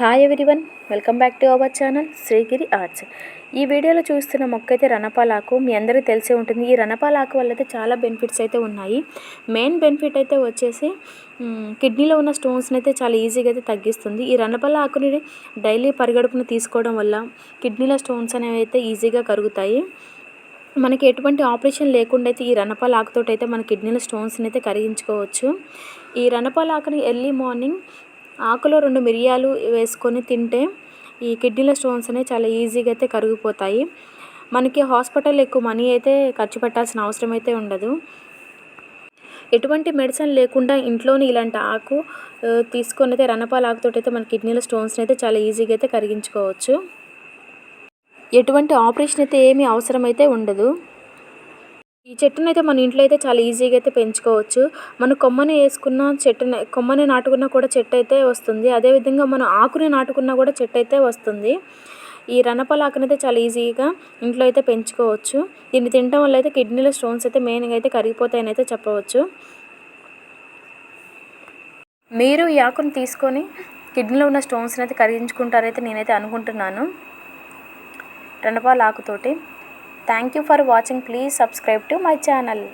Hi everyone welcome back to our channel Srigiri arts ఈ వీడియోలో చూస్తున్న మొక్క అయితే రణపాలాకు మీ అందరికీ తెలిసే ఉంటుంది ఈ రణపాలాకు వల్ల అయితే చాలా బెనిఫిట్స్ అయితే ఉన్నాయి మెయిన్ బెనిఫిట్ అయితే వచ్చేసి కిడ్నీలో ఉన్న స్టోన్స్ని అయితే చాలా ఈజీగా అయితే తగ్గిస్తుంది ఈ రణపాల ఆకుని డైలీ పరిగడుపున తీసుకోవడం వల్ల కిడ్నీలో స్టోన్స్ అనేవి అయితే ఈజీగా కరుగుతాయి మనకి ఎటువంటి ఆపరేషన్ లేకుండా అయితే ఈ రణపాల ఆకుతోటి అయితే మన కిడ్నీలో స్టోన్స్ని అయితే కరిగించుకోవచ్చు ఈ రణపాల ఆకుని ఎర్లీ మార్నింగ్ ఆకులో రెండు మిరియాలు వేసుకొని తింటే ఈ కిడ్నీల స్టోన్స్ అనేవి చాలా ఈజీగా అయితే కరిగిపోతాయి మనకి హాస్పిటల్ ఎక్కువ మనీ అయితే ఖర్చు పెట్టాల్సిన అవసరం అయితే ఉండదు ఎటువంటి మెడిసిన్ లేకుండా ఇంట్లోనే ఇలాంటి ఆకు తీసుకొని అయితే రణపాల ఆకుతో అయితే మన కిడ్నీల స్టోన్స్ని అయితే చాలా ఈజీగా అయితే కరిగించుకోవచ్చు ఎటువంటి ఆపరేషన్ అయితే ఏమీ అవసరమైతే ఉండదు ఈ చెట్టును అయితే మన ఇంట్లో అయితే చాలా ఈజీగా అయితే పెంచుకోవచ్చు మనం కొమ్మని వేసుకున్న చెట్టుని కొమ్మని నాటుకున్నా కూడా చెట్టు అయితే వస్తుంది అదేవిధంగా మనం ఆకుని నాటుకున్నా కూడా చెట్టు అయితే వస్తుంది ఈ రణపలాకను అయితే చాలా ఈజీగా ఇంట్లో అయితే పెంచుకోవచ్చు దీన్ని తినడం వల్ల అయితే కిడ్నీలో స్టోన్స్ అయితే మెయిన్గా అయితే కరిగిపోతాయని అయితే చెప్పవచ్చు మీరు ఈ ఆకును తీసుకొని కిడ్నీలో ఉన్న స్టోన్స్ని అయితే కరిగించుకుంటారైతే నేనైతే అనుకుంటున్నాను రణపాల ఆకుతోటి Thank you for watching. Please subscribe to my channel.